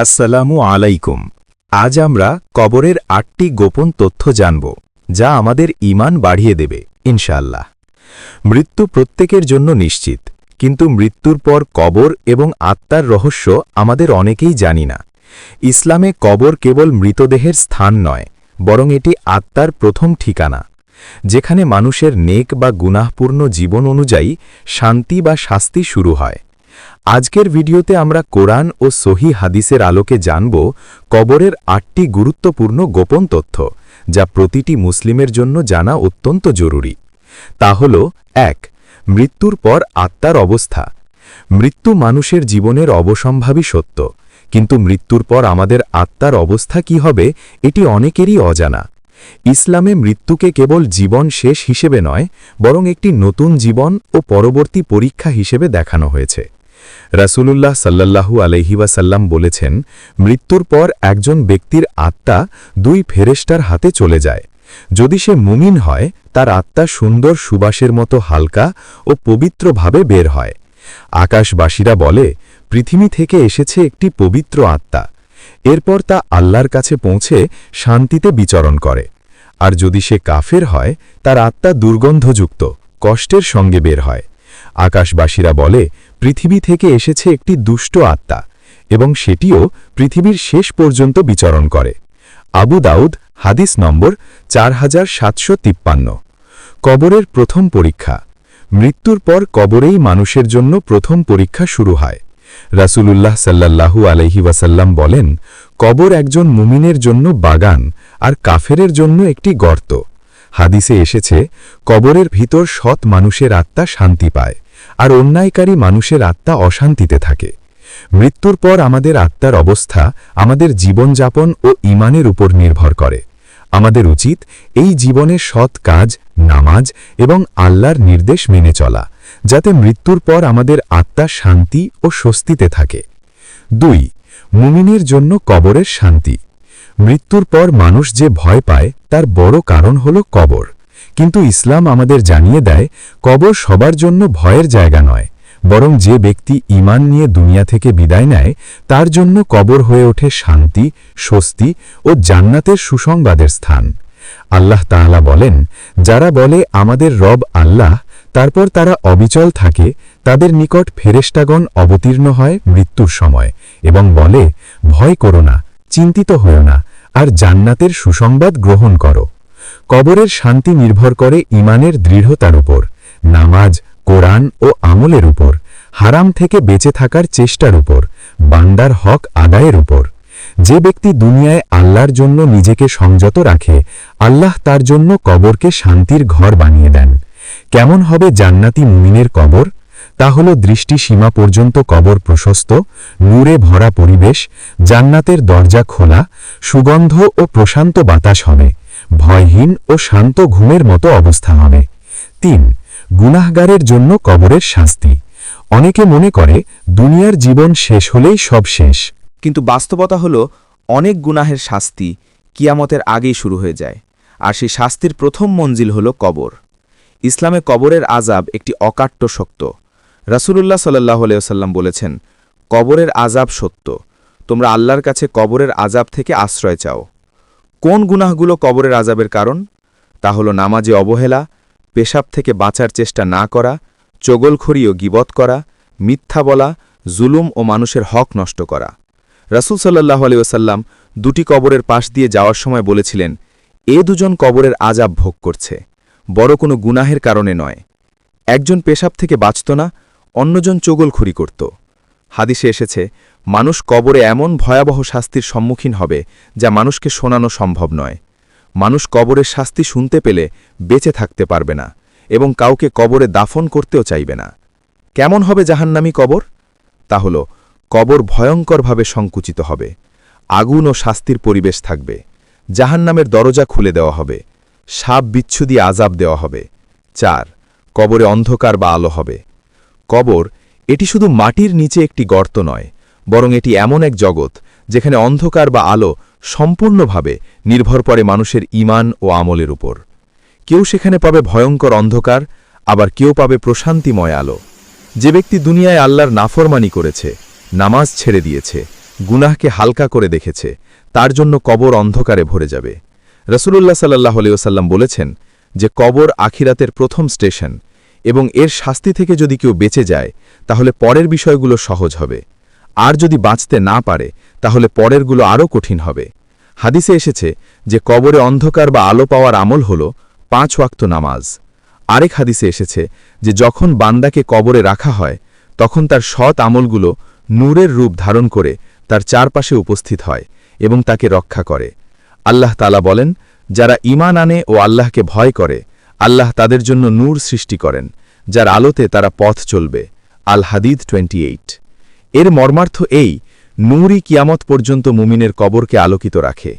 আসসালামু আলাইকুম। আজ আমরা কবরের আটটি গোপন তথ্য জানব, যা আমাদের ঈমান বাড়িয়ে দেবে, ইনশাআল্লাহ। মৃত্যু প্রত্যেকের জন্য নিশ্চিত, কিন্তু মৃত্যুর পর কবর এবং আত্মার রহস্য আমাদের অনেকেই জানি না। ইসলামে কবর কেবল মৃতদেহের স্থান নয়, বরং এটি আত্মার প্রথম ঠিকানা, যেখানে মানুষের নেক বা গুনাহপূর্ণ জীবন অনুযায়ী শান্তি বা শাস্তি শুরু হয়। আজকের ভিডিওতে আমরা কোরআন ও সহি হাদিসের আলোকে জানব কবরের আটটি গুরুত্বপূর্ণ গোপন তথ্য, যা প্রতিটি মুসলিমের জন্য জানা অত্যন্ত জরুরি। তা হল, এক, মৃত্যুর পর আত্মার অবস্থা। মৃত্যু মানুষের জীবনের অবসম্ভাবী সত্য, কিন্তু মৃত্যুর পর আমাদের আত্মার অবস্থা কি হবে, এটি অনেকেরই অজানা। ইসলামে মৃত্যুকে কেবল জীবন শেষ হিসেবে নয়, বরং একটি নতুন জীবন ও পরবর্তী পরীক্ষা হিসেবে দেখানো হয়েছে। রাসূলুল্লাহ সাল্লাল্লাহু আলহি ওয়াসাল্লাম বলেছেন, মৃত্যুর পর একজন ব্যক্তির আত্মা দুই ফেরেস্টার হাতে চলে যায়। যদি সে মুমিন হয়, তার আত্মা সুন্দর সুবাসের মতো হালকা ও পবিত্রভাবে বের হয়। আকাশবাসীরা বলে, পৃথিবী থেকে এসেছে একটি পবিত্র আত্মা। এরপর তা আল্লাহর কাছে পৌঁছে শান্তিতে বিচরণ করে। আর যদি সে কাফের হয়, তার আত্মা দুর্গন্ধযুক্ত, কষ্টের সঙ্গে বের হয়। আকাশবাসীরা বলে পৃথিবী থেকে এসেছে একটি দুষ্ট আত্মা এবং সেটিও পৃথিবীর শেষ পর্যন্ত বিচরণ করে। আবু দাউদ, হাদিস নম্বর চার হাজার সাতশো তিপ্পান্ন। কবরের প্রথম পরীক্ষা। মৃত্যুর পর কবরেই মানুষের জন্য প্রথম পরীক্ষা শুরু হয়। রাসূলুল্লাহ সাল্লাল্লাহু আলহি ওয়াসাল্লাম বলেন, কবর একজন মুমিনের জন্য বাগান আর কাফেরের জন্য একটি গর্ত। হাদিসে এসেছে, কবরের ভিতর সৎ মানুষের আত্মা শান্তি পায়। আর অন্যায়কারী মানুষের আত্মা অশান্তিতে থাকে। মৃত্যুর পর আমাদের আত্মার অবস্থা আমাদের জীবনযাপন ও ইমানের উপর নির্ভর করে। আমাদের উচিত এই জীবনে সৎ কাজ, নামাজ এবং আল্লাহর নির্দেশ মেনে চলা, যাতে মৃত্যুর পর আমাদের আত্মা শান্তি ও স্বস্তিতে থাকে। দুই, মুমিনের জন্য কবরের শান্তি। মৃত্যুর পর মানুষ যে ভয় পায়, তার বড় কারণ হল কবর। কিন্তু ইসলাম আমাদের জানিয়ে দেয়, কবর সবার জন্য ভয়ের জায়গা নয়, বরং যে ব্যক্তি ইমান নিয়ে দুনিয়া থেকে বিদায় নেয়, তার জন্য কবর হয়ে ওঠে শান্তি, স্বস্তি ও জান্নাতের সুসংবাদের স্থান। আল্লাহ তাআলা বলেন, যারা বলে আমাদের রব আল্লাহ, তারপর তারা অবিচল থাকে, তাদের নিকট ফেরেস্টাগণ অবতীর্ণ হয় মৃত্যুর সময় এবং বলে, ভয় করো না, চিন্তিত হও না, আর জান্নাতের সুসংবাদ গ্রহণ করো। কবরের শান্তি নির্ভর করে ইমানের দৃঢ়তার উপর, নামাজ, কোরআন ও আমলের উপর, হারাম থেকে বেঁচে থাকার চেষ্টার উপর, বান্দার হক আদায়ের উপর। যে ব্যক্তি দুনিয়ায় আল্লাহর জন্য নিজেকে সংযত রাখে, আল্লাহ তার জন্য কবরকে শান্তির ঘর বানিয়ে দেন। কেমন হবে জান্নাতি মুমিনের কবর? তা হল দৃষ্টি সীমা পর্যন্ত কবর প্রশস্ত, নূরে ভরা পরিবেশ, জান্নাতের দরজা খোলা, সুগন্ধ ও প্রশান্ত বাতাস হবে। ভয়হীন ও শান্ত ঘুমের মতো অবস্থা হবে। তিন, গুনাহগারের জন্য কবরের শাস্তি। অনেকে মনে করে, দুনিয়ার জীবন শেষ হলেই সব শেষ। কিন্তু বাস্তবতা হল, অনেক গুনাহের শাস্তি কিয়ামতের আগেই শুরু হয়ে যায়, আর সেই শাস্তির প্রথম মঞ্জিল হল কবর। ইসলামে কবরের আজাব একটি অকাট্য সত্য রাসূলুল্লাহ সাল্লাহ আলাইসাল্লাম বলেছেন, কবরের আজাব সত্য। তোমরা আল্লাহর কাছে কবরের আজাব থেকে আশ্রয় চাও। কোন গুনাহগুলো কবরের আজাবের কারণ? তা হল নামাজে অবহেলা, পেশাব থেকে বাঁচার চেষ্টা না করা, চগলখড়ি ও গিবত করা, মিথ্যা বলা, জুলুম ও মানুষের হক নষ্ট করা। রাসুল সাল্লাহ আলিউসাল্লাম দুটি কবরের পাশ দিয়ে যাওয়ার সময় বলেছিলেন, এ দুজন কবরের আজাব ভোগ করছে, বড় কোনো গুনাহের কারণে নয়। একজন পেশাব থেকে বাঁচত না, অন্যজন চগলখড়ি করত। হাদিসে এসেছে মানুষ কবরে এমন ভয়াবহ শাস্তির সম্মুখীন হবে যা মানুষকে শোনানো সম্ভব নয়। মানুষ কবরের শাস্তি শুনতে পেলে বেঁচে থাকতে পারবে না এবং কাউকে কবরে দাফন করতেও চাইবে না। কেমন হবে জাহান্নামী কবর? তা হল, কবর ভয়ঙ্করভাবে সংকুচিত হবে, আগুন ও শাস্তির পরিবেশ থাকবে, জাহান্নামের দরজা খুলে দেওয়া হবে, সাপ বিচ্ছু দিয়ে আজাব দেওয়া হবে। চার, কবরে অন্ধকার বা আলো হবে। কবর, এটি শুধু মাটির নিচে একটি গর্ত নয় বরং এটি এমন এক জগৎ, যেখানে অন্ধকার বা আলো সম্পূর্ণভাবে নির্ভর করে মানুষের ইমান ও আমলের উপর। কেউ সেখানে পাবে ভয়ঙ্কর অন্ধকার, আবার কেউ পাবে প্রশান্তিময় আলো। যে ব্যক্তি দুনিয়ায় আল্লাহর নাফরমানি করেছে, নামাজ ছেড়ে দিয়েছে, গুনাহকে হালকা করে দেখেছে, তার জন্য কবর অন্ধকারে ভরে যাবে। রসুলুল্লাহ সাল্লাহ আলিয়াল্লাম বলেছেন যে কবর আখিরাতের প্রথম স্টেশন এবং এর শাস্তি থেকে যদি কেউ বেঁচে যায়, তাহলে পরের বিষয়গুলো সহজ হবে। আর যদি বাঁচতে না পারে, তাহলে পরেরগুলো আরও কঠিন হবে। হাদিসে এসেছে যে কবরে অন্ধকার বা আলো পাওয়ার আমল হল পাঁচ ওয়াক্ত নামাজ। আরেক হাদিসে এসেছে যে যখন বান্দাকে কবরে রাখা হয়, তখন তার সৎ আমলগুলো নূরের রূপ ধারণ করে তার চারপাশে উপস্থিত হয় এবং তাকে রক্ষা করে। আল্লাহ তালা বলেন, যারা ঈমান আনে ও আল্লাহকে ভয় করে, আল্লাহ তাদের জন্য নূর সৃষ্টি করেন, যার আলোতে তারা পথ চলবে। আল হাদিদ টোয়েন্টি এর মর্মার্থ এই, নূরই কিয়ামত পর্যন্ত মুমিনের কবরকে আলোকিত রাখে।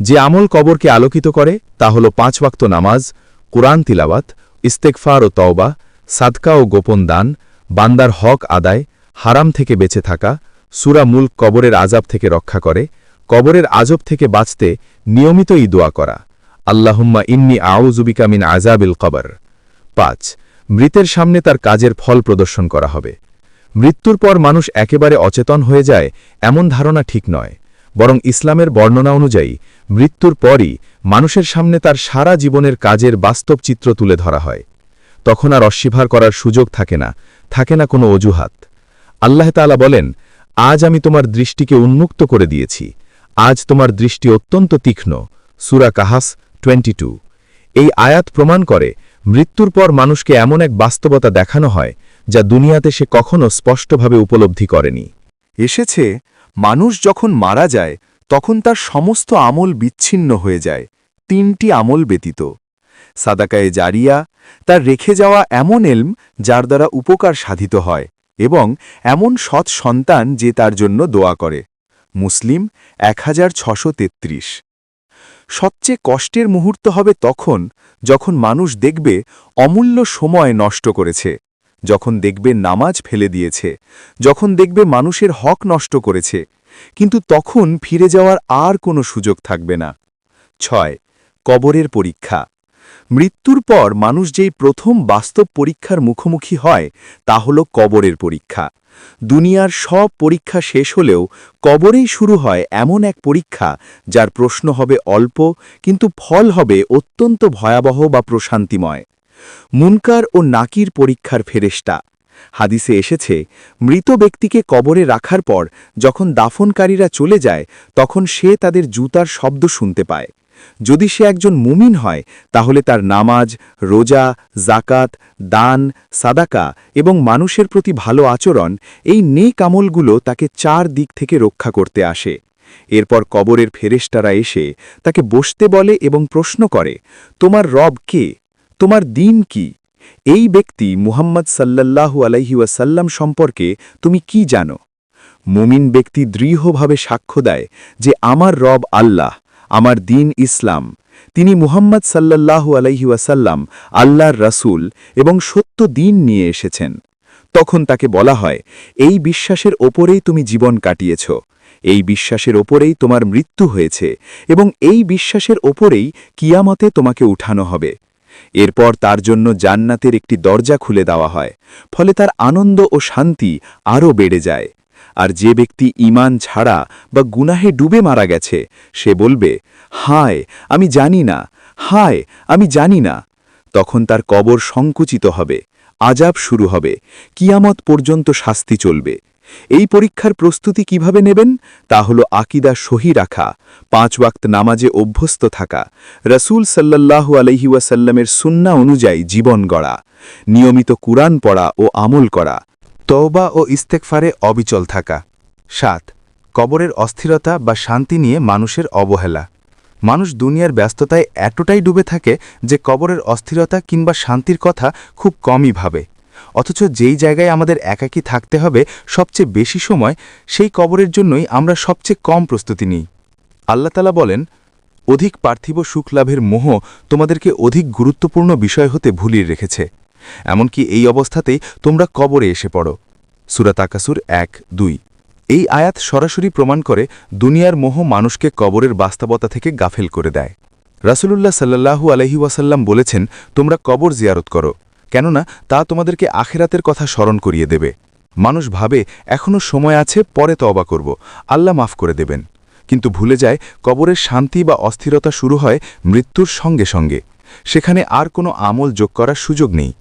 যে আমল কবরকে আলোকিত করে, তা হল পাঁচ ওয়াক্ত নামাজ, কুরআন তিলাওয়াত ইস্তেকফার ও তওবা, সাদকা ও গোপন দান, বান্দার হক আদায়, হারাম থেকে বেঁচে থাকা, সুরা মুল্ক কবরের আজাব থেকে রক্ষা করে, কবরের আজব থেকে বাঁচতে নিয়মিতই দোয়া করা। আল্লাহুম্মা ইন্নি আউজুবিকা মিন আজাবিল কবর। পাঁচ, মৃতের সামনে তার কাজের ফল প্রদর্শন করা হবে। মৃত্যুর পর মানুষ একেবারে অচেতন হয়ে যায়, এমন ধারণা ঠিক নয়। বরং ইসলামের বর্ণনা অনুযায়ী, মৃত্যুর পরই মানুষের সামনে তার সারা জীবনের কাজের বাস্তব চিত্র তুলে ধরা হয়। তখন আর অস্বীকার করার সুযোগ থাকে না থাকে না কোনো অজুহাত। আল্লাহ তাআলা বলেন, আজ আমি তোমার দৃষ্টিকে উন্মুক্ত করে দিয়েছি। আজ তোমার দৃষ্টি অত্যন্ত তীক্ষ্ণ। সুরা কাহাস টোয়েন্টি এই আয়াত প্রমাণ করে মৃত্যুর পর মানুষকে এমন এক বাস্তবতা দেখানো হয়, যা দুনিয়াতে সে কখনো স্পষ্টভাবে উপলব্ধি করেনি। এসেছে, মানুষ যখন মারা যায়, তখন তার সমস্ত আমল বিচ্ছিন্ন হয়ে যায়, তিনটি আমল ব্যতীত। সাদাকায়ে জারিয়া, তার রেখে যাওয়া এমন এলম যার দ্বারা উপকার সাধিত হয়, এবং এমন সৎ সন্তান যে তার জন্য দোয়া করে। মুসলিম, এক সবচেয়ে কষ্টের মুহূর্ত হবে তখন যখন মানুষ দেখবে অমূল্য সময় নষ্ট করেছে, যখন দেখবে নামাজ ফেলে দিয়েছে, যখন দেখবে মানুষের হক নষ্ট করেছে, কিন্তু তখন ফিরে যাওয়ার আর কোনো সুযোগ থাকবে না। ছয়, কবরের পরীক্ষা। মৃত্যুর পর মানুষ যেই প্রথম বাস্তব পরীক্ষার মুখোমুখি হয়, তা হল কবরের পরীক্ষা। দুনিয়ার সব পরীক্ষা শেষ হলেও কবরেই শুরু হয় এমন এক পরীক্ষা, যার প্রশ্ন হবে অল্প, কিন্তু ফল হবে অত্যন্ত ভয়াবহ বা প্রশান্তিময়। মুনকার ও নাকির পরীক্ষার ফেরেস্টা হাদিসে এসেছে, মৃত ব্যক্তিকে কবরে রাখার পর যখন দাফনকারীরা চলে যায়, তখন সে তাদের জুতার শব্দ শুনতে পায়। যদি সে একজন মুমিন হয়, তাহলে তার নামাজ, রোজা জাকাত দান, সাদাকা এবং মানুষের প্রতি ভালো আচরণ, এই নেক আমলগুলো তাকে চার দিক থেকে রক্ষা করতে আসে। এরপর কবরের ফেরেস্টারা এসে তাকে বসতে বলে এবং প্রশ্ন করে, তোমার রব কে? তোমার দিন কি? এই ব্যক্তি মুহাম্মদ সাল্লাল্লাহু আলাইহি ওয়াসাল্লাম সম্পর্কে তুমি কি জানো? মুমিন ব্যক্তি দৃঢ়ভাবে সাক্ষ্য দেয় যে, আমার রব আল্লাহ। আমার দিন ইসলাম। তিনি মুহাম্মদ সাল্লাল্লাহু আলাইহি ওয়াসাল্লাম আল্লাহর রাসূল এবং সত্য দিন নিয়ে এসেছেন। তখন তাকে বলা হয়, এই বিশ্বাসের ওপরেই তুমি জীবন কাটিয়েছ। এই বিশ্বাসের ওপরেই তোমার মৃত্যু হয়েছে এবং এই বিশ্বাসের ওপরেই কিয়ামতে তোমাকে উঠানো হবে। এরপর তার জন্য জান্নাতের একটি দরজা খুলে দেওয়া হয়, ফলে তার আনন্দ ও শান্তি আরও বেড়ে যায়। আর যে ব্যক্তি ইমান ছাড়া বা গুনাহে ডুবে মারা গেছে, সে বলবে, হায়, আমি জানি না, হায়, আমি জানি না। তখন তার কবর সংকুচিত হবে আজাব শুরু হবে, কিয়ামত পর্যন্ত শাস্তি চলবে। এই পরীক্ষার প্রস্তুতি কীভাবে নেবেন? তা হল আকিদা সহি রাখা, পাঁচ ওয়াক্ত নামাজে অভ্যস্ত থাকা, রসুল সাল্লাল্লাহু আলহিউসাল্লামের সুন্না অনুযায়ী জীবন গড়া, নিয়মিত কুরআন পড়া ও আমল করা তওবা ও ইস্তেকফারে অবিচল থাকা। সাত, কবরের অস্থিরতা বা শান্তি নিয়ে মানুষের অবহেলা। মানুষ দুনিয়ার ব্যস্ততায় এতটাই ডুবে থাকে যে কবরের অস্থিরতা কিংবা শান্তির কথা খুব কমই ভাবে। অথচ যেই জায়গায় আমাদের একাকী থাকতে হবে সবচেয়ে বেশি সময়, সেই কবরের জন্যই আমরা সবচেয়ে কম প্রস্তুতি নিই। আল্লাহতালা বলেন, অধিক পার্থিব সুখ লাভের মোহ তোমাদেরকে অধিক গুরুত্বপূর্ণ বিষয় হতে ভুলিয়ে রেখেছে। এমনকি এই অবস্থাতেই তোমরা কবরে এসে পড়ো। সুরাত আকাসুর এক, দুই। এই আয়াত সরাসরি প্রমাণ করে দুনিয়ার মোহ মানুষকে কবরের বাস্তবতা থেকে গাফেল করে দেয়। রাসুলুল্লাহ সাল্লাহু আলহি ওয়াসাল্লাম বলেছেন, তোমরা কবর জিয়ারত করো, কেননা তা তোমাদেরকে আখেরাতের কথা স্মরণ করিয়ে দেবে। মানুষ ভাবে এখনও সময় আছে, পরে তওবা করব, আল্লাহ মাফ করে দেবেন। কিন্তু ভুলে যায়, কবরের শান্তি বা অস্থিরতা শুরু হয় মৃত্যুর সঙ্গে সঙ্গে। সেখানে আর কোনো আমল যোগ করার সুযোগ নেই।